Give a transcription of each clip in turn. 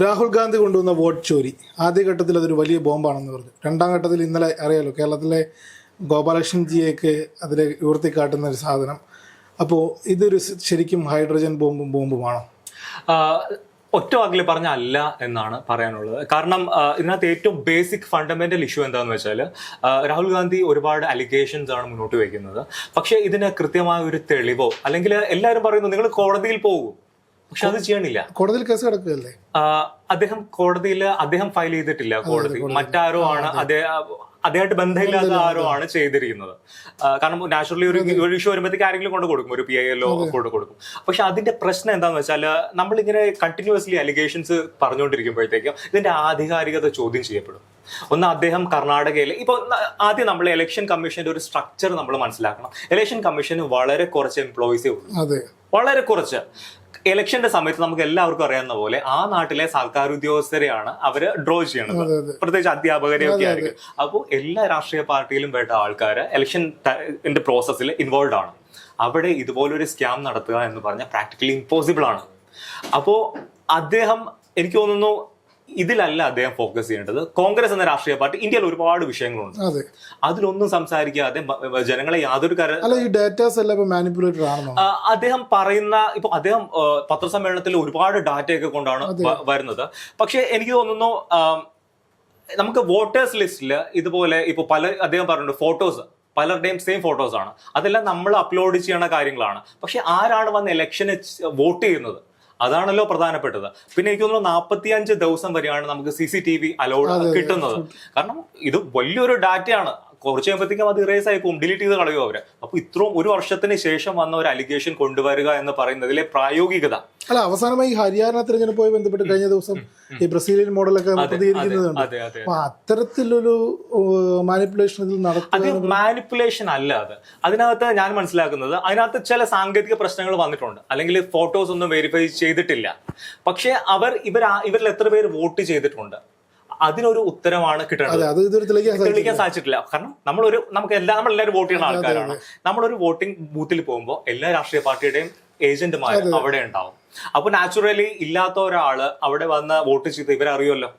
രാഹുൽ ഗാന്ധി കൊണ്ടുവന്ന വോട്ട് ചോരി. ആദ്യഘട്ടത്തിൽ അതൊരു വലിയ ബോംബാണെന്ന് പറഞ്ഞു. രണ്ടാം ഘട്ടത്തിൽ ഇന്നലെ അറിയാലോ കേരളത്തിലെ ഗോപാലകൃഷ്ണൻ ജിയേക്ക് അതിൽ ഉയർത്തിക്കാട്ടുന്ന ഒരു സാധനം. അപ്പോൾ ഇതൊരു ശരിക്കും ഹൈഡ്രജൻ ബോംബും ബോംബുമാണോ? ഒറ്റ വാക്കിൽ പറഞ്ഞ അല്ല എന്നാണ് പറയാനുള്ളത്. കാരണം ഇതിനകത്ത് ഏറ്റവും ബേസിക് ഫണ്ടമെന്റൽ ഇഷ്യൂ എന്താണെന്ന് വെച്ചാൽ രാഹുൽ ഗാന്ധി ഒരുപാട് അലിഗേഷൻസ് ആണ് മുന്നോട്ട് വയ്ക്കുന്നത്. പക്ഷേ ഇതിന് കൃത്യമായ ഒരു തെളിവോ അല്ലെങ്കിൽ എല്ലാവരും പറയുന്നു നിങ്ങൾ കോടതിയിൽ പോകും. പക്ഷെ അത് ചെയ്യണില്ല. കോടതിയിൽ കേസ് കിടക്കുകയല്ലേ? അദ്ദേഹം കോടതിയിൽ അദ്ദേഹം ഫയൽ ചെയ്തിട്ടില്ല കോടതി. മറ്റാരോ ആണ് അദ്ദേഹം അദ്ദേഹമായിട്ട് ബന്ധമില്ലാത്ത ആരോ ആണ് ചെയ്തിരിക്കുന്നത്. കാരണം നാച്ചുറലി ഒരു ഒരു ഇഷ്യൂ വരുമ്പോഴത്തേക്ക് ആരെങ്കിലും കൊണ്ട് കൊടുക്കും. ഒരു പി ഐ എല്ലോ കൊണ്ട് കൊടുക്കും. പക്ഷെ അതിന്റെ പ്രശ്നം എന്താന്ന് വെച്ചാൽ നമ്മളിങ്ങനെ കണ്ടിന്യൂസ്ലി അലിഗേഷൻസ് പറഞ്ഞുകൊണ്ടിരിക്കുമ്പോഴത്തേക്കും ഇതിന്റെ ആധികാരികത ചോദ്യം ചെയ്യപ്പെടും. ഒന്ന് അദ്ദേഹം കർണാടകയിൽ ഇപ്പൊ ആദ്യം നമ്മൾ ഇലക്ഷൻ കമ്മീഷന്റെ ഒരു സ്ട്രക്ചർ നമ്മൾ മനസ്സിലാക്കണം. ഇലക്ഷൻ കമ്മീഷന് വളരെ കുറച്ച് എംപ്ലോയീസേ ഉള്ളൂ. വളരെ കുറച്ച്. ഇലക്ഷന്റെ സമയത്ത് നമുക്ക് എല്ലാവർക്കും അറിയാവുന്ന പോലെ ആ നാട്ടിലെ സർക്കാർ ഉദ്യോഗസ്ഥരെയാണ് അവർ ഡ്രോ ചെയ്യണത്. പ്രത്യേകിച്ച് അധ്യാപകരെ ഒക്കെ ആയിരിക്കും. അപ്പോൾ എല്ലാ രാഷ്ട്രീയ പാർട്ടിയിലും പെട്ട ആൾക്കാർ ഇലക്ഷൻ പ്രോസസ്സിൽ ഇൻവോൾവ് ആണ്. അവിടെ ഇതുപോലൊരു സ്കാം നടത്തുക എന്ന് പറഞ്ഞാൽ പ്രാക്ടിക്കലി ഇമ്പോസിബിൾ ആണ്. അപ്പോൾ അദ്ദേഹം എനിക്ക് തോന്നുന്നു ഇതിലല്ല അദ്ദേഹം ഫോക്കസ് ചെയ്യേണ്ടത്. കോൺഗ്രസ് എന്ന രാഷ്ട്രീയ പാർട്ടി ഇന്ത്യയിൽ ഒരുപാട് വിഷയങ്ങളുണ്ട്. അതെ. അതിലൊന്നും സംസാരിക്കാതെ ജനങ്ങളെ യാതൊരു കാര്യം അല്ല ഈ ഡാറ്റാസ് എല്ലാം മാനിപ്പുലേറ്റഡ് ആണെന്നോ അദ്ദേഹം പറയുന്ന ഇപ്പൊ അദ്ദേഹം പത്രസമ്മേളനത്തിൽ ഒരുപാട് ഡാറ്റയൊക്കെ കൊണ്ടാണ് വരുന്നത്. പക്ഷെ എനിക്ക് തോന്നുന്നു നമുക്ക് വോട്ടേഴ്സ് ലിസ്റ്റിൽ ഇതുപോലെ ഇപ്പൊ പല അദ്ദേഹം പറഞ്ഞിട്ടുണ്ട് ഫോട്ടോസ് പലരുടെയും സെയിം ഫോട്ടോസ് ആണ്. അതെല്ലാം നമ്മൾ അപ്ലോഡ് ചെയ്യുന്ന കാര്യങ്ങളാണ്. പക്ഷെ ആരാണ് വന്ന് ഇലക്ഷന് വോട്ട് ചെയ്യുന്നത്? അതാണല്ലോ പ്രധാനപ്പെട്ടത്. പിന്നെ എനിക്ക് തോന്നുന്നു നാൽപ്പത്തി അഞ്ച് ദിവസം വരെയാണ് നമുക്ക് C C T V allowed കിട്ടുന്നത്. കാരണം ഇത് വലിയൊരു ഡാറ്റയാണ് കുറച്ച് കഴിയുമ്പോഴത്തേക്കും അത് ഇറേസ് ആയി പോകും. ഡിലീറ്റ് ചെയ്ത് കളയുമോ അവർ? അപ്പൊ ഇത്രയും ഒരു വർഷത്തിന് ശേഷം വന്ന ഒരു അലിഗേഷൻ കൊണ്ടുവരിക എന്ന് പറയുന്നതിലെ പ്രായോഗികത. അല്ല അവസാനമായി ഹരിയാന തിരഞ്ഞെടുപ്പുമായി ബന്ധപ്പെട്ട് കഴിഞ്ഞ ദിവസം ഈ ബ്രസീലിയൻ മോഡലൊക്കെ പ്രതികരിക്കുന്നതുണ്ട്. അപ്പൊ അത്തരത്തിലൊരു മാനിപ്പുലേഷൻ ഇതിൽ നടത്തുന്നത് മാനിപ്പുലേഷൻ അല്ല അത്. അതിനകത്ത് ഞാൻ മനസ്സിലാക്കുന്നത് അതിനകത്ത് ചില സാങ്കേതിക പ്രശ്നങ്ങൾ വന്നിട്ടുണ്ട്. അല്ലെങ്കിൽ ഫോട്ടോസ് ഒന്നും വെരിഫൈ ചെയ്തിട്ടില്ല. പക്ഷേ അവർ ഇവർ ഇവരിൽ എത്ര പേര് വോട്ട് ചെയ്തിട്ടുണ്ട്? അതിനൊരു ഉത്തരമാണ് ഇതൊരു തെളിയിക്കാൻ സാധിച്ചിട്ടില്ല. കാരണം നമ്മളൊരു നമുക്ക് എല്ലാ നമ്മൾ എല്ലാവരും വോട്ട് ചെയ്യുന്ന ആൾക്കാരാണ്. നമ്മളൊരു വോട്ടിംഗ് ബൂത്തിൽ പോകുമ്പോൾ എല്ലാ രാഷ്ട്രീയ പാർട്ടിയുടെയും ഏജന്റുമാർ അവിടെ ഉണ്ടാവും. അപ്പൊ നാച്ചുറലി ഇല്ലാത്ത ഒരാൾ അവിടെ വന്ന് വോട്ട് ചെയ്ത് ഇവരറിയുമല്ലോ.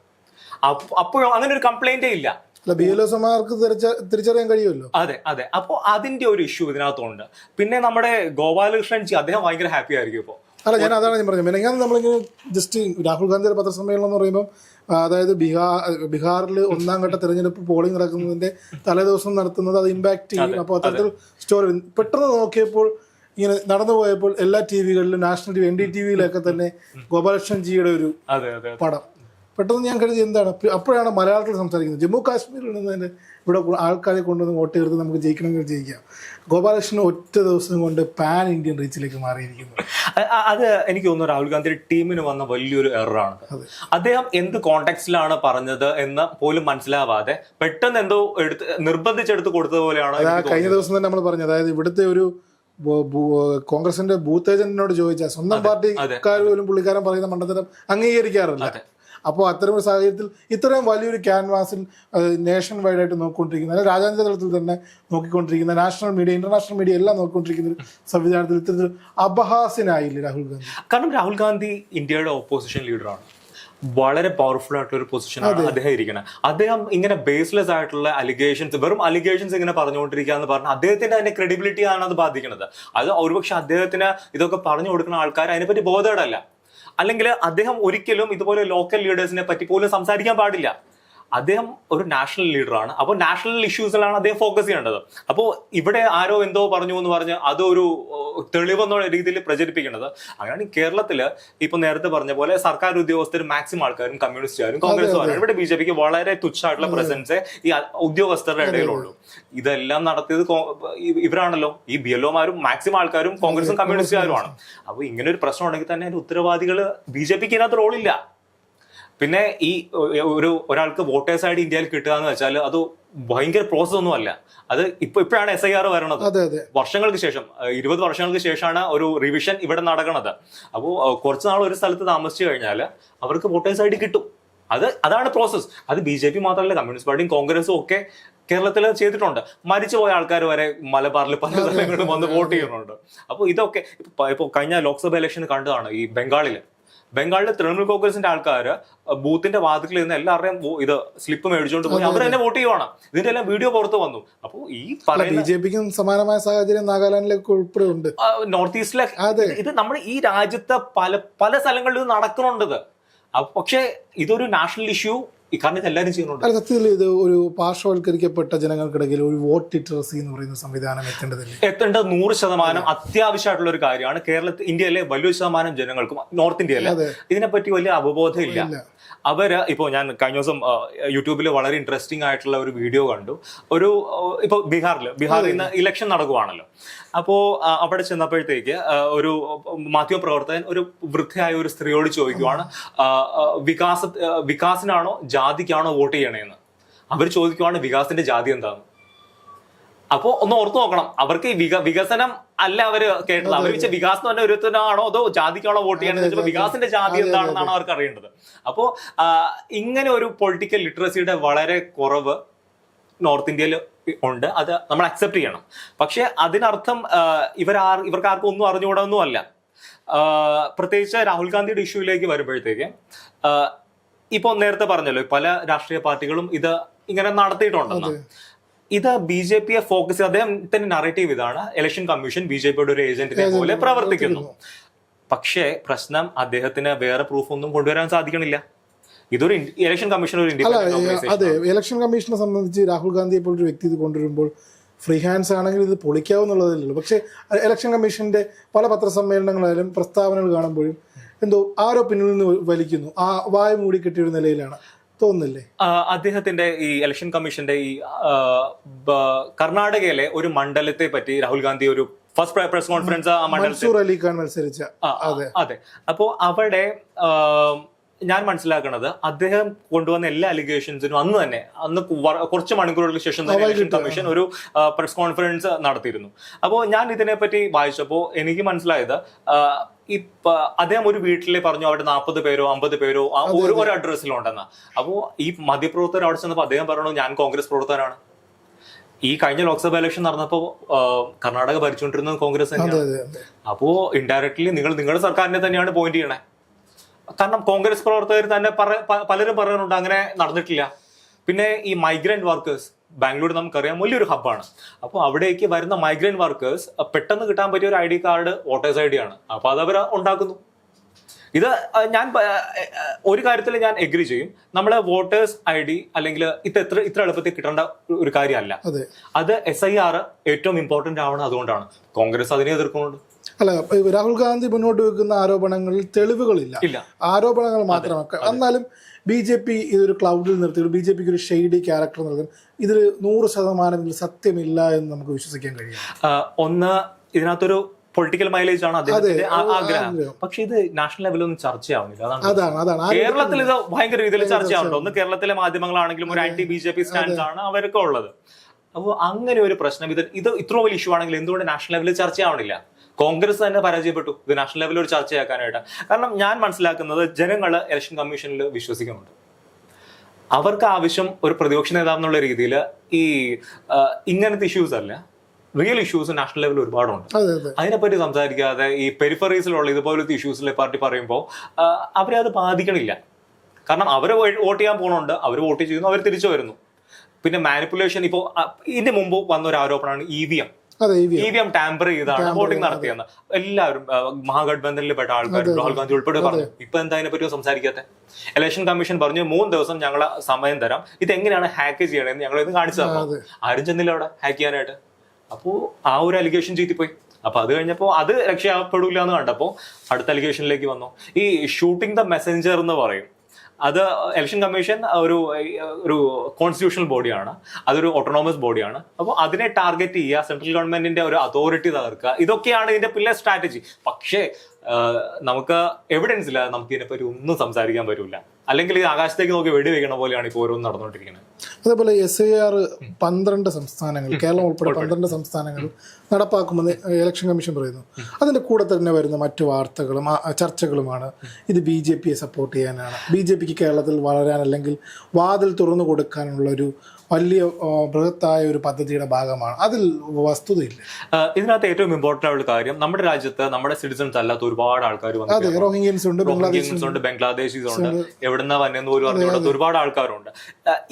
അപ്പ- അപ്പോഴും അങ്ങനെ ഒരു കംപ്ലൈന്റേ ഇല്ല. തിരിച്ചറിയാൻ കഴിയുമല്ലോ? അതെ അതെ. അപ്പോൾ അതിന്റെ ഒരു ഇഷ്യൂ ഇതിനകത്തുണ്ട്. പിന്നെ നമ്മുടെ ഗോപാലകൃഷ്ണൻ ജി അദ്ദേഹം ഭയങ്കര ഹാപ്പി ആയിരിക്കും ഇപ്പോൾ അല്ല ഞാൻ അതാണ് ഞാൻ പറഞ്ഞത്. മെനങ്ങാതെ നമ്മളിങ്ങനെ ജസ്റ്റ് രാഹുൽ ഗാന്ധിയുടെ പത്രസമ്മേളനം എന്ന് പറയുമ്പോൾ അതായത് ബീഹാർ ബീഹാറിൽ ഒന്നാം ഘട്ട തെരഞ്ഞെടുപ്പ് പോളിംഗ് നടക്കുന്നതിന്റെ തലേദിവസം നടത്തുന്നത് അത് ഇമ്പാക്ട് ചെയ്യും. അപ്പോൾ അത്തരത്തിൽ സ്റ്റോറി പെട്ടെന്ന് നോക്കിയപ്പോൾ ഇങ്ങനെ നടന്നു പോയപ്പോൾ എല്ലാ T വികളിലും national T V N D T വിയിലൊക്കെ തന്നെ ഗോപാലകൃഷ്ണൻ ജിയുടെ ഒരു പടം. പെട്ടെന്ന് ഞാൻ കരുതി എന്താണ്? അപ്പോഴാണ് മലയാളത്തിൽ സംസാരിക്കുന്നത്. ജമ്മു കാശ്മീരിൽ നിന്ന് തന്നെ ഇവിടെ ആൾക്കാരെ കൊണ്ടുവന്ന് വോട്ട് ചെയ്ത് നമുക്ക് ജയിക്കണമെങ്കിൽ ജയിക്കാം. ഗോപാലകൃഷ്ണൻ ഒറ്റ ദിവസം കൊണ്ട് പാൻ ഇന്ത്യൻ റീച്ചിലേക്ക് മാറിയിരിക്കുന്നു. അത് എനിക്ക് തോന്നുന്നു രാഹുൽ ഗാന്ധിയുടെ ടീമിന് വന്ന വലിയൊരു എററാണ്. അദ്ദേഹം എന്ത് കോണ്ടാക്ട്സിലാണ് പറഞ്ഞത് എന്ന് പോലും മനസ്സിലാവാതെ പെട്ടെന്ന് എന്തോ എടുത്ത് നിർബന്ധിച്ചെടുത്ത് കൊടുത്തത് പോലെയാണ് കഴിഞ്ഞ ദിവസം തന്നെ നമ്മൾ പറഞ്ഞു. അതായത് ഇവിടുത്തെ ഒരു കോൺഗ്രസിന്റെ ബൂത്ത് ഏജന്റിനോട് ചോദിച്ചാൽ സ്വന്തം പാർട്ടിക്കാർ പോലും പുള്ളിക്കാരൻ പറയുന്ന മണ്ഡലം അംഗീകരിക്കാറില്ല. അപ്പോൾ അത്തരം ഒരു സാഹചര്യത്തിൽ ഇത്രയും വലിയൊരു ക്യാൻവാസിൽ നേഷൻ വൈഡ് ആയിട്ട് നോക്കിക്കൊണ്ടിരിക്കുന്ന അല്ലെങ്കിൽ രാജ്യാന്തര തലത്തിൽ തന്നെ നോക്കിക്കൊണ്ടിരിക്കുന്ന നാഷണൽ മീഡിയ ഇന്റർനാഷണൽ മീഡിയ എല്ലാം നോക്കിക്കൊണ്ടിരിക്കുന്ന ഒരു സംവിധാനത്തിൽ ഇത്തരത്തിൽ അപഹാസ്യനായില്ലേ രാഹുൽ ഗാന്ധി? കാരണം രാഹുൽ ഗാന്ധി ഇന്ത്യയുടെ ഓപ്പോസിഷൻ ലീഡറാണ്. വളരെ പവർഫുൾ ആയിട്ടുള്ള ഒരു പൊസിഷനാണ് അദ്ദേഹം ഇരിക്കുന്നത്. അദ്ദേഹം ഇങ്ങനെ ബേസ്ലെസ് ആയിട്ടുള്ള അലിഗേഷൻസ് വെറും അലിഗേഷൻസ് ഇങ്ങനെ പറഞ്ഞുകൊണ്ടിരിക്കുക എന്ന് പറഞ്ഞാൽ അദ്ദേഹത്തിന്റെ അതിന്റെ ക്രെഡിബിലിറ്റി ആണ് അത് ബാധിക്കുന്നത്. അത് ഒരുപക്ഷെ അദ്ദേഹത്തിന് ഇതൊക്കെ പറഞ്ഞു കൊടുക്കുന്ന ആൾക്കാർ അതിനെപ്പറ്റി ബോധേടല്ല അല്ലെങ്കിൽ അദ്ദേഹം ഒരിക്കലും ഇതുപോലെ ലോക്കൽ ലീഡേഴ്സിനെ പറ്റി പോലും സംസാരിക്കാൻ പാടില്ല. അദ്ദേഹം ഒരു നാഷണൽ ലീഡറാണ് അപ്പോൾ നാഷണൽ ഇഷ്യൂസിലാണ് അദ്ദേഹം ഫോക്കസ് ചെയ്യേണ്ടത്. അപ്പോൾ ഇവിടെ ആരോ എന്തോ പറഞ്ഞു എന്ന് പറഞ്ഞ് അതൊരു തെളിവെന്നുള്ള രീതിയിൽ പ്രചരിപ്പിക്കുന്നത്. അങ്ങനെയാണ് കേരളത്തിൽ ഇപ്പൊ നേരത്തെ പറഞ്ഞ പോലെ സർക്കാർ ഉദ്യോഗസ്ഥരും മാക്സിമം ആൾക്കാരും കമ്മ്യൂണിസ്റ്റുകാരും കോൺഗ്രസ്സുകാരും ഇവിടെ ബി ജെ പിക്ക് വളരെ തുച്ഛമായിട്ടുള്ള പ്രസൻസ് ഈ ഉദ്യോഗസ്ഥരുടെ ഇടയിലുള്ളൂ. ഇതെല്ലാം നടത്തിയത് ഇവരാണല്ലോ. ഈ ബി എൽ ഒമാരും മാക്സിമം ആൾക്കാരും കോൺഗ്രസും കമ്മ്യൂണിസ്റ്റുകാരുമാണ് അപ്പൊ ഇങ്ങനെ ഒരു പ്രശ്നം ഉണ്ടെങ്കിൽ തന്നെ അതിന്റെ ഉത്തരവാദികൾ ബി ജെ പിക്ക് ഇതിനകത്ത് റോളില്ല പിന്നെ ഈ ഒരു ഒരാൾക്ക് വോട്ടേഴ്സ് ആയിട്ട് ഇന്ത്യയിൽ കിട്ടുക എന്ന് വെച്ചാൽ അത് ഭയങ്കര പ്രോസസ് ഒന്നും അല്ല. അത് ഇപ്പൊ ഇപ്പോഴാണ് എസ് ഐ ആർ വരണത്. വർഷങ്ങൾക്ക് ശേഷം ഇരുപത് വർഷങ്ങൾക്ക് ശേഷമാണ് ഒരു റിവിഷൻ ഇവിടെ നടക്കുന്നത് അപ്പോൾ കുറച്ച് നാൾ ഒരു സ്ഥലത്ത് താമസിച്ചു കഴിഞ്ഞാൽ അവർക്ക് വോട്ടേഴ്സ് ഐ ഡി കിട്ടും. അത് അതാണ് പ്രോസസ്സ് അത് ബി ജെ പി മാത്രമല്ല കമ്മ്യൂണിസ്റ്റ് പാർട്ടിയും കോൺഗ്രസും ഒക്കെ കേരളത്തിൽ ചെയ്തിട്ടുണ്ട്. മരിച്ചുപോയ ആൾക്കാർ വരെ മലബാറിൽ പല സ്ഥലങ്ങളിലും വന്ന് വോട്ട് ചെയ്യുന്നുണ്ട്. അപ്പോൾ ഇതൊക്കെ ഇപ്പൊ ഇപ്പൊ കഴിഞ്ഞ ലോക്സഭ ഇലക്ഷൻ കണ്ടതാണ് ഈ ബംഗാളിൽ ബംഗാളിലെ തൃണമൂൽ കോൺഗ്രസിന്റെ ആൾക്കാർ ബൂത്തിന്റെ വാതിക്കൽ നിന്ന് എല്ലാവരുടെയും ഇത് സ്ലിപ്പ് മേടിച്ചുകൊണ്ട് പോയി. അവർ തന്നെ വോട്ട് ചെയ്യുവാണ്. ഇതിന്റെ എല്ലാം വീഡിയോ പുറത്ത് വന്നു. അപ്പോൾ ഈ ബി ജെ പിക്കും സമാനമായ സാഹചര്യം നാഗാലാൻഡിലേക്ക് ഉൾപ്പെടെ ഉണ്ട് നോർത്ത് ഈസ്റ്റിലെ ഇത് നമ്മൾ ഈ രാജ്യത്തെ പല പല സ്ഥലങ്ങളിലും നടക്കുന്നുണ്ട് പക്ഷേ ഇതൊരു നാഷണൽ ഇഷ്യൂ കാരണം ഇത് എല്ലാവരും ചെയ്യുന്നുണ്ട്. അല്ല സത്യത്തിൽ ഇത് ഒരു പാർശ്വവൽക്കരിക്കപ്പെട്ട ജനങ്ങൾക്കിടയിൽ ഒരു വോട്ട് ലിറ്ററസി എന്ന് പറയുന്ന സംവിധാനം എത്തേണ്ടതില്ലേ? എത്തേണ്ടത് നൂറ് ശതമാനം അത്യാവശ്യമായിട്ടുള്ള ഒരു കാര്യമാണ്. കേരളത്തിൽ ഇന്ത്യയിലെ വലിയ ശതമാനം ജനങ്ങൾക്കും നോർത്ത് ഇന്ത്യയിലെ ഇതിനെപ്പറ്റി വലിയ അവബോധം ഇല്ല. അവർ ഇപ്പോൾ ഞാൻ കഴിഞ്ഞ ദിവസം യൂട്യൂബിൽ വളരെ ഇൻട്രസ്റ്റിംഗ് ആയിട്ടുള്ള ഒരു വീഡിയോ കണ്ടു. ഒരു ഇപ്പോൾ ബീഹാറിൽ ബീഹാറിൽ നിന്ന് ഇലക്ഷൻ നടക്കുവാണല്ലോ. അപ്പോൾ അവിടെ ചെന്നപ്പോഴത്തേക്ക് ഒരു മാധ്യമ പ്രവർത്തകൻ ഒരു വൃദ്ധയായ ഒരു സ്ത്രീയോട് ചോദിക്കുവാണ് വികാസ വികാസിനാണോ ജാതിക്കാണോ വോട്ട് ചെയ്യണേന്ന്? അവർ ചോദിക്കുവാണ് വികാസിന്റെ ജാതി എന്താണ് അപ്പോ ഒന്ന് ഓർത്തു നോക്കണം. അവർക്ക് വിക വികസനം അല്ല അവർ കേട്ടത്. അവർ വെച്ച വികാസം തന്നെ ഒരുത്തനാണോ അതോ ജാതിക്കാണോ വോട്ട് ചെയ്യണമെന്ന് വെച്ചപ്പോൾ വികാസിന്റെ ജാതി എന്താണെന്നാണ് അവർക്ക് അറിയേണ്ടത്. അപ്പോ ഇങ്ങനെ ഒരു പൊളിറ്റിക്കൽ ലിറ്ററസിയുടെ വളരെ കുറവ് നോർത്ത് ഇന്ത്യയിൽ ഉണ്ട്. അത് നമ്മൾ അക്സെപ്റ്റ് ചെയ്യണം. പക്ഷെ അതിനർത്ഥം ഇവരാർ ഇവർക്ക് ആർക്കും ഒന്നും അറിഞ്ഞുകൂടാന്നും അല്ല. പ്രത്യേകിച്ച് രാഹുൽ ഗാന്ധിയുടെ ഇഷ്യൂയിലേക്ക് വരുമ്പോഴത്തേക്ക് ഇപ്പൊ നേരത്തെ പറഞ്ഞല്ലോ പല രാഷ്ട്രീയ പാർട്ടികളും ഇത് ഇങ്ങനെ നടത്തിയിട്ടുണ്ടെന്ന് ഇത് ബി ജെ പിയെ ഫോക്കസ് ചെയ്ത് അദ്ദേഹത്തിന്റെ നറേറ്റീവ് ഇതാണ്. ഇലക്ഷൻ കമ്മീഷൻ ബി ജെ പിയുടെ ഒരു ഏജന്റിനെ പോലെ പ്രവർത്തിക്കുന്നു. പക്ഷേ പ്രശ്നം അദ്ദേഹത്തിന് വേറെ പ്രൂഫ് ഒന്നും കൊണ്ടുവരാൻ സാധിക്കണില്ല. ഇതൊരു ഇലക്ഷൻ കമ്മീഷൻ ഒരു അതെ ഇലക്ഷൻ കമ്മീഷനെ സംബന്ധിച്ച് രാഹുൽ ഗാന്ധിയെ പോലൊരു വ്യക്തി ഇത് കൊണ്ടുവരുമ്പോൾ ഫ്രീ ഹാൻഡ്സ് ആണെങ്കിൽ ഇത് പൊളിക്കാവുന്നുള്ളതല്ലോ? പക്ഷേ ഇലക്ഷൻ കമ്മീഷന്റെ പല പത്രസമ്മേളനങ്ങളായാലും പ്രസ്താവനകൾ കാണുമ്പോഴും എന്തോ ആരോ പിന്നിൽ നിന്ന് വലിക്കുന്നു. ആ വായ മൂടി കെട്ടിയ നിലയിലാണ്. തോന്നുന്നില്ലേ? ആ, അദ്ദേഹത്തിന്റെ ഈ ഇലക്ഷൻ കമ്മീഷന്റെ ഈ കർണാടകയിലെ ഒരു മണ്ഡലത്തെ പറ്റി രാഹുൽ ഗാന്ധി ഒരു ഫസ്റ്റ് പ്രസ് കോൺഫറൻസ് ആ മണ്ഡലത്തിൽ അലി ഖാൻ മത്സരിച്ച. ആ, അതെ. അപ്പോ അവിടെ ഞാൻ മനസ്സിലാക്കുന്നത് അദ്ദേഹം കൊണ്ടുവന്ന എല്ലാ അലിഗേഷൻസിനും അന്ന് തന്നെ അന്ന് കുറച്ച് മണിക്കൂറുകൾക്ക് ശേഷം തന്നെ ഇലക്ഷൻ കമ്മീഷൻ ഒരു പ്രസ് കോൺഫറൻസ് നടത്തിയിരുന്നു. അപ്പോൾ ഞാൻ ഇതിനെപ്പറ്റി വായിച്ചപ്പോൾ എനിക്ക് മനസ്സിലായത് ഈ അദ്ദേഹം ഒരു വീട്ടിൽ പറഞ്ഞു അവിടെ നാൽപ്പത് പേരോ അമ്പത് പേരോ ആ ഒരു ഒരു അഡ്രസ്സിലുണ്ടെന്ന്. അപ്പോൾ ഈ മധ്യപ്രവർത്തകർ അവിടെ ചെന്നപ്പോൾ അദ്ദേഹം പറഞ്ഞു ഞാൻ കോൺഗ്രസ് പ്രവർത്തകനാണ്. ഈ കഴിഞ്ഞ ലോക്സഭ ഇലക്ഷൻ നടന്നപ്പോൾ കർണാടക ഭരിച്ചുകൊണ്ടിരുന്നത് കോൺഗ്രസ് തന്നെയാണ്. അപ്പോ ഇൻഡയറക്ട്ലി നിങ്ങൾ നിങ്ങളുടെ സർക്കാരിനെ തന്നെയാണ് പോയിന്റ് ചെയ്യണേ. കാരണം കോൺഗ്രസ് പ്രവർത്തകർ തന്നെ പലരും പറയുന്നുണ്ട് അങ്ങനെ നടന്നിട്ടില്ല. പിന്നെ ഈ മൈഗ്രന്റ് വർക്കേഴ്സ് ബാംഗ്ലൂർ നമുക്കറിയാം വലിയൊരു ഹബ്ബാണ്. അപ്പോൾ അവിടേക്ക് വരുന്ന മൈഗ്രന്റ് വർക്കേഴ്സ് പെട്ടെന്ന് കിട്ടാൻ പറ്റിയ ഒരു I D card voters I D ആണ്. അപ്പോൾ അത് അവർ ഉണ്ടാക്കുന്നു. ഇത് ഞാൻ ഒരു കാര്യത്തിൽ ഞാൻ എഗ്രി ചെയ്യും. നമ്മളെ വോട്ടേഴ്സ് ഐ ഡി അല്ലെങ്കിൽ ഇത് എത്ര ഇത്ര എളുപ്പത്തിൽ കിട്ടേണ്ട ഒരു കാര്യമല്ല. അതെ. അത് എസ് ഐ ആർ ഏറ്റവും ഇമ്പോർട്ടന്റ് ആവണം അതുകൊണ്ടാണ്. കോൺഗ്രസ് അതിനെ എതിർക്കുന്നുണ്ട്. അല്ല രാഹുൽ ഗാന്ധി മുന്നോട്ട് വെക്കുന്ന ആരോപണങ്ങളിൽ തെളിവുകളില്ല. ആരോപണങ്ങൾ മാത്രമൊക്കെ. എന്നാലും ബി ജെ പി ഇതൊരു ക്ലൗഡിൽ നിർത്തി ബി ജെ പിക്ക് ഒരു ഷെയ്ഡി ക്യാരക്ടർ നൽകും. ഇതിൽ നൂറ് ശതമാനം ഇതിൽ സത്യമില്ല എന്ന് നമുക്ക് വിശ്വസിക്കാൻ കഴിയും. ഒന്ന് ഇതിനകത്തൊരു പൊളിറ്റിക്കൽ മൈലേജ് ആണ് അദ്ദേഹത്തിന്റെ ആ- ആഗ്രഹം ആഗ്രഹം. പക്ഷെ ഇത് നാഷണൽ ലെവലൊന്നും ചർച്ചയാവുന്നില്ല അതാണ്. കേരളത്തിൽ ഇത് ഭയങ്കര രീതിയിൽ ചർച്ചയാവുന്നുണ്ട് ഒന്ന് കേരളത്തിലെ മാധ്യമങ്ങളാണെങ്കിലും ഒരു anti B J P stand ആണ് അവരൊക്കെ ഉള്ളത്. അപ്പോൾ അങ്ങനെ ഒരു പ്രശ്നം ഇത് ഇത് ഇത്ര വലിയ ഇഷ്യൂ ആണെങ്കിൽ എന്തുകൊണ്ട് നാഷണൽ ലെവലിൽ ചർച്ചയാവണില്ല കോൺഗ്രസ് തന്നെ പരാജയപ്പെട്ടു. ഇത് നാഷണൽ ലെവലിൽ ഒരു ചർച്ചയാക്കാനായിട്ട്. കാരണം ഞാൻ മനസ്സിലാക്കുന്നത് ജനങ്ങൾ ഇലക്ഷൻ കമ്മീഷനിൽ വിശ്വസിക്കുന്നുണ്ട്. അവർക്ക് ആവശ്യം ഒരു പ്രതിപക്ഷ നേതാവ് എന്നുള്ള രീതിയിൽ ഈ ഇങ്ങനത്തെ ഇഷ്യൂസ് അല്ല. റിയൽ ഇഷ്യൂസ് നാഷണൽ ലെവലിൽ ഒരുപാടുണ്ട്. അതെ അതെ. അതിനെപ്പറ്റി സംസാരിക്കാതെ ഈ പെരിഫറീസിലുള്ള ഇതുപോലത്തെ ഇഷ്യൂസിലെ പാർട്ടി പറയുമ്പോൾ അവരെ അത് ബാധിക്കണില്ല. കാരണം അവർ വോട്ട് ചെയ്യാൻ പോകണുണ്ട് അവർ വോട്ട് ചെയ്യുന്നു അവർ തിരിച്ചു വരുന്നു. പിന്നെ മാനിപ്പുലേഷൻ ഇപ്പോൾ ഇതിന് മുമ്പ് വന്ന ഒരു ആരോപണമാണ് ഇ വി എം. അതെ ഈ ഇ വി എം ടാമ്പർ ചെയ്താണ് വോട്ടിംഗ് നടത്തിയെന്ന്. എല്ലാവരും മഹാഗഡ്ബന്ധനിൽ പെട്ട ആൾക്കാർ രാഹുൽ ഗാന്ധി ഉൾപ്പെടെ പറഞ്ഞു. ഇപ്പൊ എന്താ അതിനെപ്പറ്റി സംസാരിക്കാത്ത? ഇലക്ഷൻ കമ്മീഷൻ പറഞ്ഞു മൂന്ന് ദിവസം ഞങ്ങൾ സമയം തരാം. ഇത് എങ്ങനെയാണ് ഹാക്ക് ചെയ്യണമെന്ന് ഞങ്ങൾ ഇത് കാണിച്ചു അതെ. ആരും ചെന്നില്ല അവിടെ ഹാക്ക് ചെയ്യാനായിട്ട്. അപ്പോ ആ ഒരു അലിഗേഷൻ ചെയ്തിപ്പോയി അപ്പൊ അത് കഴിഞ്ഞപ്പോ അത് രക്ഷപ്പെടില്ല എന്ന് കണ്ടപ്പോ അടുത്ത അലിഗേഷനിലേക്ക് വന്നു. ഈ ഷൂട്ടിംഗ് ദ മെസ്സഞ്ചർ എന്ന് പറയും. അത് ഇലക്ഷൻ കമ്മീഷൻ ഒരു ഒരു കോൺസ്റ്റിറ്റ്യൂഷണൽ ബോഡിയാണ് അതൊരു ഓട്ടോണോമസ് ബോഡിയാണ് അപ്പോൾ അതിനെ ടാർഗറ്റ് ചെയ്യുക സെൻട്രൽ ഗവൺമെന്റിന്റെ ഒരു അതോറിറ്റി തകർക്കുക ഇതൊക്കെയാണ് ഇതിന്റെ പില്ലർ സ്ട്രാറ്റജി പക്ഷേ നമുക്ക് എവിഡൻസ് ഇല്ല നമുക്ക് ഇതിനെപ്പറ്റി ഒന്നും സംസാരിക്കാൻ പറ്റില്ല അല്ലെങ്കിൽ ഇത് ആകാശത്തേക്ക് നോക്കി വെടി വെക്കണ പോലെയാണ് ഇപ്പോൾ ഓരോന്നും നടന്നുകൊണ്ടിരിക്കുന്നത്. അതേപോലെ എസ് ഐ ആർ പന്ത്രണ്ട് സംസ്ഥാനങ്ങൾ കേരളം ഉൾപ്പെടെ പന്ത്രണ്ട് സംസ്ഥാനങ്ങൾ നടപ്പാക്കുമെന്ന് ഇലക്ഷൻ കമ്മീഷൻ പറയുന്നു. അതിന്റെ കൂടെ തന്നെ വരുന്ന മറ്റു വാർത്തകളും ചർച്ചകളുമാണ്. ഇത് ബി ജെ പിയെ സപ്പോർട്ട് ചെയ്യാനാണ്. ബി ജെ പിക്ക് കേരളത്തിൽ വളരാൻ അല്ലെങ്കിൽ വാതിൽ തുറന്നു കൊടുക്കാനുള്ള ഒരു വലിയ ബൃഹത്തായ ഒരു പദ്ധതിയുടെ ഭാഗമാണ്. അതിൽ വസ്തുതയില്ല. ഇതിനകത്ത് ഏറ്റവും ഇമ്പോർട്ടന്റ് ആയിട്ടുള്ള കാര്യം നമ്മുടെ രാജ്യത്ത് നമ്മുടെ സിറ്റിസൺസ് അല്ലാത്ത ഒരുപാട് ആൾക്കാർ വന്നു അതെ റോഹിംഗ്യൻസ് ഉണ്ട് റോഹിംഗ്യൻസ് ഉണ്ട് ബംഗ്ലാദേശീസ് ഉണ്ട് എവിടുന്ന വന്നെന്ന് പോലും അറിഞ്ഞുകൊണ്ട് ഒരുപാട് ആൾക്കാരുണ്ട്.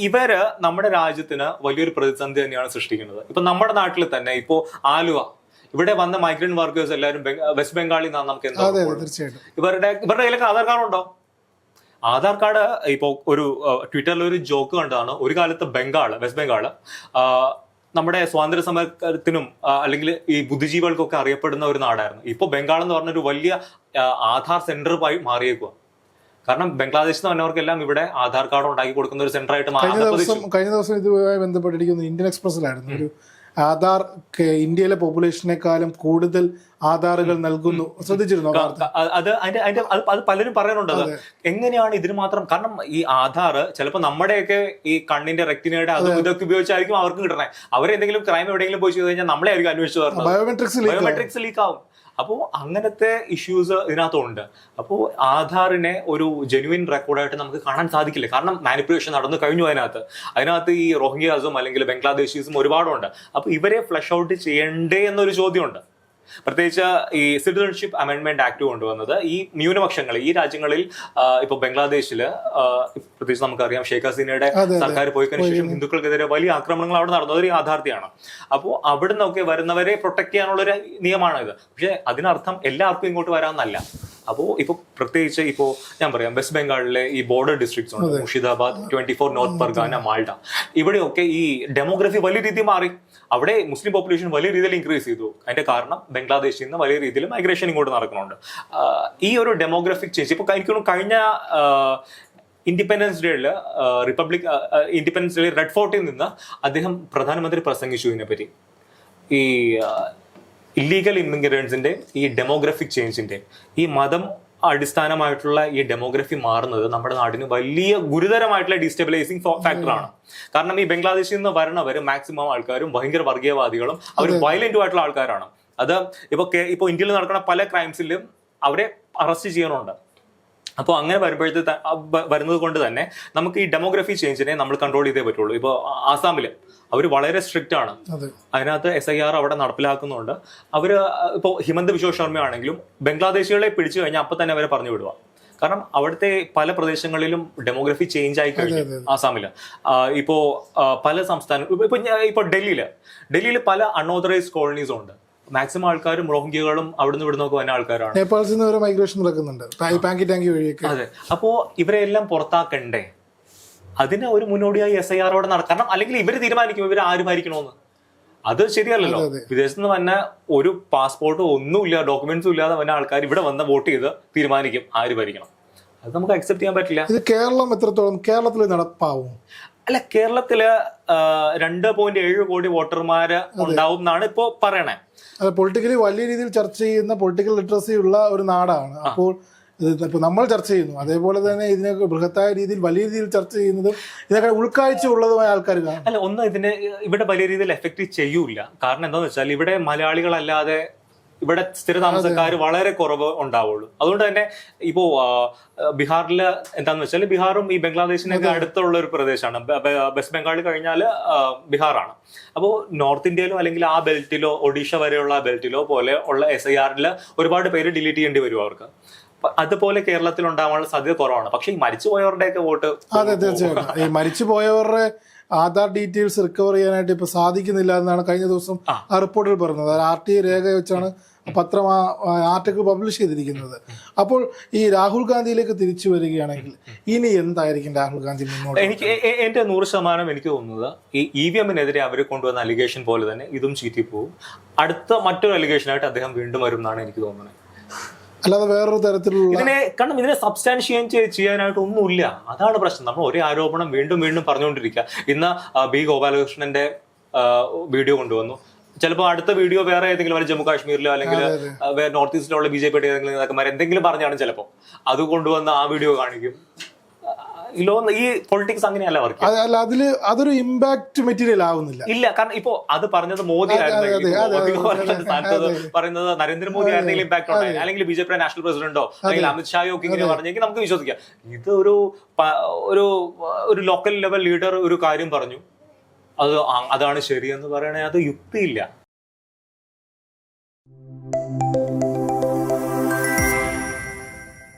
ഇവർ നമ്മുടെ രാജ്യത്തിന് വലിയൊരു പ്രതിസന്ധി തന്നെയാണ് സൃഷ്ടിക്കുന്നത്. ഇപ്പൊ നമ്മുടെ നാട്ടിൽ തന്നെ ഇപ്പോ ആലുവ ഇവിടെ വന്ന മൈഗ്രന്റ് വർക്കേഴ്സ് എല്ലാവരും വെസ്റ്റ് ബംഗാളിൽ നിന്നാണ് നമുക്ക് എന്താ ഇവരുടെ ഇവരുടെ കയ്യിലൊക്കെ ആധാർ കാർഡ് ഉണ്ടോ? ആധാർ കാർഡ് ഇപ്പോ ഒരു ട്വിറ്ററിൽ ഒരു ജോക്ക് കണ്ടതാണ്. ഒരു കാലത്ത് ബംഗാൾ വെസ്റ്റ് ബംഗാൾ നമ്മുടെ സ്വാതന്ത്ര്യ സമരത്തിനും അല്ലെങ്കിൽ ഈ ബുദ്ധിജീവികൾക്കൊക്കെ അറിയപ്പെടുന്ന ഒരു നാടായിരുന്നു. ഇപ്പൊ ബംഗാൾ എന്ന് പറഞ്ഞ ഒരു വലിയ ആധാർ സെന്ററുമായി മാറിയേക്കുക കാരണം ബംഗ്ലാദേശിൽ നിന്ന് വന്നവർക്കെല്ലാം ഇവിടെ ആധാർ കാർഡ് ഉണ്ടാക്കി കൊടുക്കുന്ന ഒരു സെന്റർ ആയിട്ട് കഴിഞ്ഞ മാറി ദിവസം കഴിഞ്ഞ ദിവസം ഇതുമായി ബന്ധപ്പെട്ടിരിക്കുന്ന ഇന്ത്യൻ എക്സ്പ്രസിലായിരുന്നു ഒരു ആധാർ ഇന്ത്യയിലെ പോപ്പുലേഷനേക്കാളും കൂടുതൽ ആധാറുകൾ നൽകുന്നു. ശ്രദ്ധിച്ചിരുന്നു അത് അതിന്റെ അതിന്റെ അത് പലരും പറയാനുണ്ട് അത്. എങ്ങനെയാണ് ഇതിന് മാത്രം കാരണം ഈ ആധാർ ചിലപ്പോൾ നമ്മുടെയൊക്കെ ഈ കണ്ണിന്റെ റെക്ടിനയുടെ അതും ഇതൊക്കെ ഉപയോഗിച്ചായിരിക്കും അവർക്ക് കിട്ടണേ. അവരെന്തെങ്കിലും ക്രൈം എവിടെയെങ്കിലും പോയി ചെയ്ത് കഴിഞ്ഞാൽ നമ്മളെ ആയിരിക്കും അന്വേഷിച്ചു വരുന്നത് ബയോമെട്രിക്സ് ലീക്ക് ബയോമെട്രിക്സ് ലീക്ക് ആവും. അപ്പോൾ അങ്ങനത്തെ ഇഷ്യൂസ് ഇതിനകത്തുണ്ട്. അപ്പോൾ ആധാറിനെ ഒരു ജെനുവിൻ റെക്കോർഡായിട്ട് നമുക്ക് കാണാൻ സാധിക്കില്ല. കാരണം മാനിപ്പുലേഷൻ നടന്നു കഴിഞ്ഞു അതിനകത്ത്. അതിനകത്ത് ഈ റോഹിംഗ്യാസും അല്ലെങ്കിൽ ബംഗ്ലാദേശീസും ഒരുപാടുണ്ട്. അപ്പോൾ ഇവരെ ഫ്ലഷ് ഔട്ട് ചെയ്യണ്ടേ എന്നൊരു ചോദ്യമുണ്ട്. പ്രത്യേകിച്ച് ഈ സിറ്റിസൺഷിപ്പ് അമെൻമെന്റ് ആക്ട് കൊണ്ടുവന്നത് ഈ ന്യൂനപക്ഷങ്ങൾ ഈ രാജ്യങ്ങളിൽ ഇപ്പൊ ബംഗ്ലാദേശിൽ പ്രത്യേകിച്ച് നമുക്കറിയാം ഷേഖ് ഹസീനയുടെ സർക്കാർ പോയി. കഴിഞ്ഞ ശേഷം ഹിന്ദുക്കൾക്കെതിരെ വലിയ ആക്രമണങ്ങൾ അവിടെ നടന്നത് ഒരു യാഥാർത്ഥ്യമാണ്. അപ്പോൾ അവിടെ നിന്നൊക്കെ വരുന്നവരെ പ്രൊട്ടക്ട് ചെയ്യാനുള്ള ഒരു നിയമമാണ് ഇത് പക്ഷേ അതിനർത്ഥം എല്ലാവർക്കും ഇങ്ങോട്ട് വരാമെന്നല്ല. അപ്പോൾ ഇപ്പോൾ പ്രത്യേകിച്ച് ഇപ്പോ ഞാൻ പറയാം വെസ്റ്റ് ബംഗാളിലെ ഈ ബോർഡർ ഡിസ്ട്രിക്ട്സ് ഉണ്ട്. Murshidabad twenty four north Pargana Malda ഇവിടെയൊക്കെ ഈ ഡെമോഗ്രഫി വലിയ രീതിയിൽ മാറി. അവിടെ മുസ്ലിം പോപ്പുലേഷൻ വലിയ രീതിയിൽ ഇൻക്രീസ് ചെയ്തു. അതിന്റെ കാരണം ബംഗ്ലാദേശിൽ നിന്ന് വലിയ രീതിയിൽ മൈഗ്രേഷൻ ഇങ്ങോട്ട് നടക്കുന്നുണ്ട്. ഈ ഒരു ഡെമോഗ്രഫിക് ചേഞ്ച് ഇപ്പോൾ എനിക്ക് കഴിഞ്ഞ ഇൻഡിപെൻഡൻസ് ഡേയിൽ റിപ്പബ്ലിക് ഇൻഡിപെൻഡൻസ് ഡേ റെഡ് ഫോർട്ടിൽ നിന്ന് അദ്ദേഹം പ്രധാനമന്ത്രി പ്രസംഗിച്ചു ഇതിനെപ്പറ്റി. ഈ ഇല്ലീഗൽ ഇമിഗ്രൻസിന്റെ ഈ ഡെമോഗ്രഫിക് ചേഞ്ചിന്റെ ഈ മതം അടിസ്ഥാനമായിട്ടുള്ള ഈ ഡെമോഗ്രഫി മാറുന്നത് നമ്മുടെ നാടിന് വലിയ ഗുരുതരമായിട്ടുള്ള ഡിസ്റ്റബിലൈസിങ് ഫാക്ടറാണ് കാരണം ഈ ബംഗ്ലാദേശിൽ നിന്ന് വരണവർ മാക്സിമം ആൾക്കാരും ഭയങ്കര വർഗീയവാദികളും അവർ വയലന്റും ആയിട്ടുള്ള ആൾക്കാരാണ്. അത് ഇപ്പൊ ഇപ്പൊ ഇന്ത്യയിൽ നടക്കുന്ന പല ക്രൈംസിലും അവരെ അറസ്റ്റ് ചെയ്യണമുണ്ട് അപ്പോൾ അങ്ങനെ വരുമ്പോഴത്തെ വരുന്നത് കൊണ്ട് തന്നെ നമുക്ക് ഈ ഡെമോഗ്രഫി ചേഞ്ചിനെ നമ്മൾ കൺട്രോൾ ചെയ്തേ പറ്റുള്ളൂ. ഇപ്പോൾ ആസാമിൽ അവർ വളരെ സ്ട്രിക്റ്റ് ആണ്. അതിനകത്ത് എസ് ഐ ആർ അവിടെ നടപ്പിലാക്കുന്നുണ്ട്. അവർ ഇപ്പോൾ ഹിമന്ത് വിശ്വ ശർമ്മ ആണെങ്കിലും ബംഗ്ലാദേശികളെ പിടിച്ചു കഴിഞ്ഞാൽ അപ്പം തന്നെ അവരെ പറഞ്ഞു വിടുക കാരണം അവിടുത്തെ പല പ്രദേശങ്ങളിലും ഡെമോഗ്രഫി ചേഞ്ച് ആയി കഴിഞ്ഞു ആസാമിൽ ഇപ്പോ പല സംസ്ഥാനം ഇപ്പൊ- ഇപ്പൊ ഞാൻ- ഡൽഹിയിൽ ഡൽഹിയിൽ പല അൺഓതറൈസ്ഡ് കോളനീസും ഉണ്ട്. മാക്സിമം ആൾക്കാരും റോഹിംഗ്യകളും അവിടുന്ന് ഇവിടുന്ന് ഒക്കെ വന്ന ആൾക്കാരാണ്. നേപ്പാളിൽ നിന്ന് മൈഗ്രേഷൻ നടക്കുന്നുണ്ട്. പാ- പാങ്കി ടാങ്കി വഴിയൊക്കെ അതെ. അപ്പോ ഇവരെ എല്ലാം പുറത്താക്കണ്ടേ? അതിന് ഒരു മുന്നോടിയായി എസ് ഐ ആറോടെ നടക്കണം അല്ലെങ്കിൽ ഇവർ തീരുമാനിക്കും ഇവർ ആരുമായിരിക്കണോന്ന്. അത് ശരിയല്ലല്ലോ. വിദേശത്ത് നിന്ന് വന്ന ഒരു പാസ്പോർട്ടോ ഒന്നുമില്ല ഡോക്യുമെന്റ്സും ഇല്ലാതെ വന്ന ആൾക്കാർ ഇവിടെ വന്ന് വോട്ട് ചെയ്ത് തീരുമാനിക്കും ആര് ഭരിക്കണം അത് നമുക്ക് അക്സെപ്റ്റ് ചെയ്യാൻ പറ്റില്ല. ഇത് കേരളം എത്രത്തോളം കേരളത്തിൽ നടപ്പാവും? അല്ല കേരളത്തിൽ രണ്ട് പോയിന്റ് ഏഴ് കോടി വോട്ടർമാര് ഉണ്ടാവും എന്നാണ് ഇപ്പോ പറയണേ. പൊളിറ്റിക്കലി വലിയ രീതിയിൽ ചർച്ച ചെയ്യുന്ന പൊളിറ്റിക്കൽ ലിറ്ററസി ഉള്ള ഒരു നാടാണ്. അപ്പോൾ ഇപ്പൊ നമ്മൾ ചർച്ച ചെയ്യുന്നു. അതേപോലെ തന്നെ ഇതിനൊക്കെ ബൃഹത്തായ രീതിയിൽ വലിയ രീതിയിൽ ചർച്ച ചെയ്യുന്നതും ഇതിനൊക്കെ ഉൾക്കാഴ്ച ഉള്ളതുമായ ആൾക്കാർ അല്ല ഒന്ന് ഇതിനെ ഇവിടെ വലിയ രീതിയിൽ എഫക്റ്റ് ചെയ്യൂല കാരണം എന്താണെന്ന് വെച്ചാൽ ഇവിടെ മലയാളികളല്ലാതെ ഇവിടെ സ്ഥിരതാമസക്കാർ വളരെ കുറവ് ഉണ്ടാവുള്ളൂ. അതുകൊണ്ട് തന്നെ ഇപ്പോ ബീഹാറിൽ എന്താന്ന് വെച്ചാൽ ബീഹാറും ഈ ബംഗ്ലാദേശിനൊക്കെ അടുത്തുള്ള ഒരു പ്രദേശമാണ് വെസ്റ്റ് ബംഗാൾ കഴിഞ്ഞാൽ ബീഹാറാണ്. അപ്പോൾ നോർത്ത് ഇന്ത്യയിലോ അല്ലെങ്കിൽ ആ ബെൽറ്റിലോ ഒഡീഷ വരെയുള്ള ആ ബെൽറ്റിലോ പോലെ ഉള്ള എസ് ഐ ആറിൽ ഒരുപാട് പേര് ഡിലീറ്റ് ചെയ്യേണ്ടി വരും അവർക്ക്. അതുപോലെ കേരളത്തിൽ ഉണ്ടാവാനുള്ള സാധ്യത കുറവാണ്. പക്ഷെ ഈ മരിച്ചുപോയവരുടെയൊക്കെ വോട്ട് അതെ തീർച്ചയായിട്ടും. ഈ മരിച്ചു പോയവരുടെ ആധാർ ഡീറ്റെയിൽസ് റിക്കവർ ചെയ്യാനായിട്ട് ഇപ്പൊ സാധിക്കുന്നില്ല എന്നാണ് കഴിഞ്ഞ ദിവസം ആ. റിപ്പോർട്ടിൽ പറഞ്ഞത്. ആർ ടി രേഖ വെച്ചാണ് പത്രം ആ ആർട്ടിക്കിൾ പബ്ലിഷ് ചെയ്തിരിക്കുന്നത്. അപ്പോൾ ഈ രാഹുൽ ഗാന്ധിയിലേക്ക് തിരിച്ചു വരികയാണെങ്കിൽ ഇനി എന്തായിരിക്കും രാഹുൽ ഗാന്ധി മുന്നോട്ട് എനിക്ക് എ- എ- എന്റെ നൂറ് ശതമാനം എനിക്ക് തോന്നുന്നത് ഈ ഇ വി എമ്മിനെതിരെ അവർ കൊണ്ടുവന്ന അലിഗേഷൻ പോലെ തന്നെ ഇതും ചീറ്റിപ്പോവും. അടുത്ത മറ്റൊരു അലിഗേഷനായിട്ട് അദ്ദേഹം വീണ്ടും വരും എന്നാണ് എനിക്ക് തോന്നുന്നത്. അല്ലാതെ വേറൊരു തരത്തിലുള്ള ഇതിനെ കാരണം ഇതിനെ സബ്സ്റ്റാൻഷിയേറ്റ് ചെയ്യാനായിട്ട് ഒന്നുമില്ല അതാണ് പ്രശ്നം. നമ്മൾ ഒരേ ആരോപണം വീണ്ടും വീണ്ടും പറഞ്ഞുകൊണ്ടിരിക്കുക. ഇന്ന് ബി ഗോപാലകൃഷ്ണന്റെ വീഡിയോ കൊണ്ടുവന്നു. ചിലപ്പോൾ അടുത്ത വീഡിയോ വേറെ ഏതെങ്കിലും വല്ല ജമ്മു കാശ്മീരിലോ അല്ലെങ്കിൽ വേറെ നോർത്ത് ഈസ്റ്റിലുള്ള ബി ജെ പിയുടെ ഏതെങ്കിലും നേതാക്കന്മാർ എന്തെങ്കിലും പറഞ്ഞാണ് ചിലപ്പോൾ അത് കൊണ്ടുവന്ന് ആ വീഡിയോ കാണിക്കും. ഈ പൊളിറ്റിക്സ് അങ്ങനെയല്ല വർക്ക് അല്ല അതിൽ അതൊരു ഇമ്പാക്ട് മെറ്റീരിയൽ ആവുന്നില്ല. ഇല്ല കാരണം ഇപ്പോ അത് പറഞ്ഞത് മോദി പറയുന്നത് നരേന്ദ്രമോദി ആയിരുന്നെങ്കിലും ഇമ്പാക്ട് ഉണ്ടായി അല്ലെങ്കിൽ ബി ജെ പിയുടെ നാഷണൽ പ്രസിഡന്റോ അല്ലെങ്കിൽ അമിത് ഷായോ ഒക്കെ ഇങ്ങനെ പറഞ്ഞെങ്കിൽ നമുക്ക് വിശ്വസിക്കാം. ഇത് ഒരു ഒരു ഒരു ലോക്കൽ ലെവൽ ലീഡർ ഒരു കാര്യം പറഞ്ഞു. അത് അതാണ് ശരിയെന്ന് പറയണേ അത് യുക്തിയില്ല.